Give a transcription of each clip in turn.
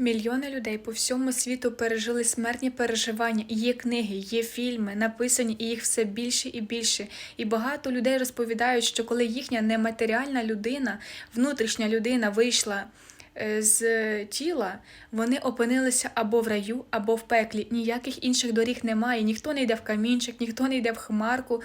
Мільйони людей по всьому світу пережили смертні переживання. Є книги, є фільми, написані, і їх все більше і більше. І багато людей розповідають, що коли їхня нематеріальна людина, внутрішня людина вийшла з тіла, вони опинилися або в раю, або в пеклі. Ніяких інших доріг немає. Ніхто не йде в камінчик, ніхто не йде в хмарку.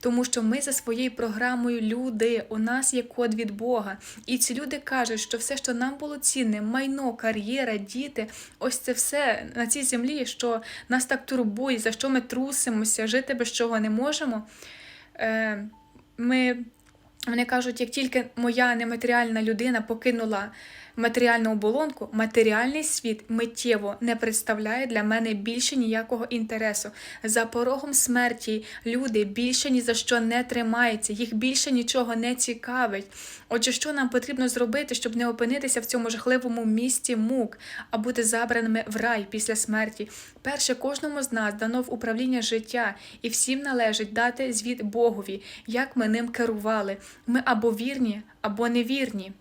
Тому що ми за своєю програмою люди, у нас є код від Бога. І ці люди кажуть, що все, що нам було цінне, майно, кар'єра, діти, ось це все на цій землі, що нас так турбує, за що ми трусимося, жити без чого не можемо. Е, Ми вони кажуть, як тільки моя нематеріальна людина покинула матеріальну оболонку, матеріальний світ миттєво не представляє для мене більше ніякого інтересу. За порогом смерті люди більше ні за що не тримаються, їх більше нічого не цікавить. Отже, що нам потрібно зробити, щоб не опинитися в цьому жахливому місці мук, а бути забраними в рай після смерті? Перше, кожному з нас дано в управління життя, і всім належить дати звіт Богові, як ми ним керували. Ми або вірні, або невірні.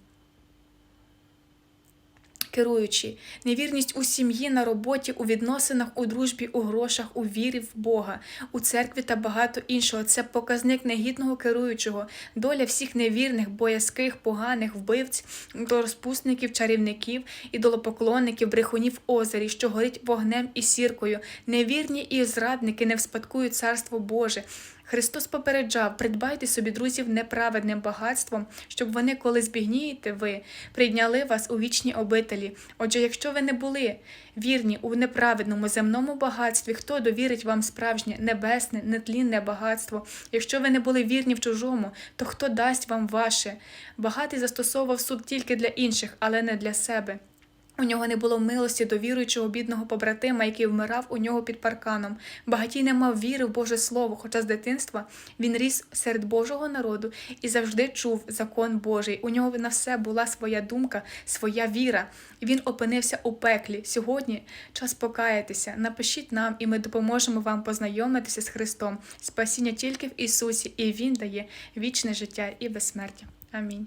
Керуючи, невірність у сім'ї, на роботі, у відносинах, у дружбі, у грошах, у вірі в Бога, у церкві та багато іншого. Це показник негідного керуючого, доля всіх невірних, боязких, поганих вбивць, до розпусників, чарівників, ідолопоклонників, брехунів озері, що горить вогнем і сіркою. Невірні і зрадники не вспадкують царство Боже. Христос попереджав: придбайте собі друзів неправедним багатством, щоб вони, коли збігнієте ви, прийняли вас у вічні обителі. Отже, якщо ви не були вірні у неправедному земному багатстві, хто довірить вам справжнє небесне, нетлінне багатство? Якщо ви не були вірні в чужому, то хто дасть вам ваше? Багатий застосовував суд тільки для інших, але не для себе. У нього не було милості до віруючого бідного побратима, який вмирав у нього під парканом. Багатій не мав віри в Боже Слово, хоча з дитинства він ріс серед Божого народу і завжди чув закон Божий. У нього на все була своя думка, своя віра. Він опинився у пеклі. Сьогодні час покаятися. Напишіть нам, і ми допоможемо вам познайомитися з Христом. Спасіння тільки в Ісусі, і Він дає вічне життя і безсмертя. Амінь.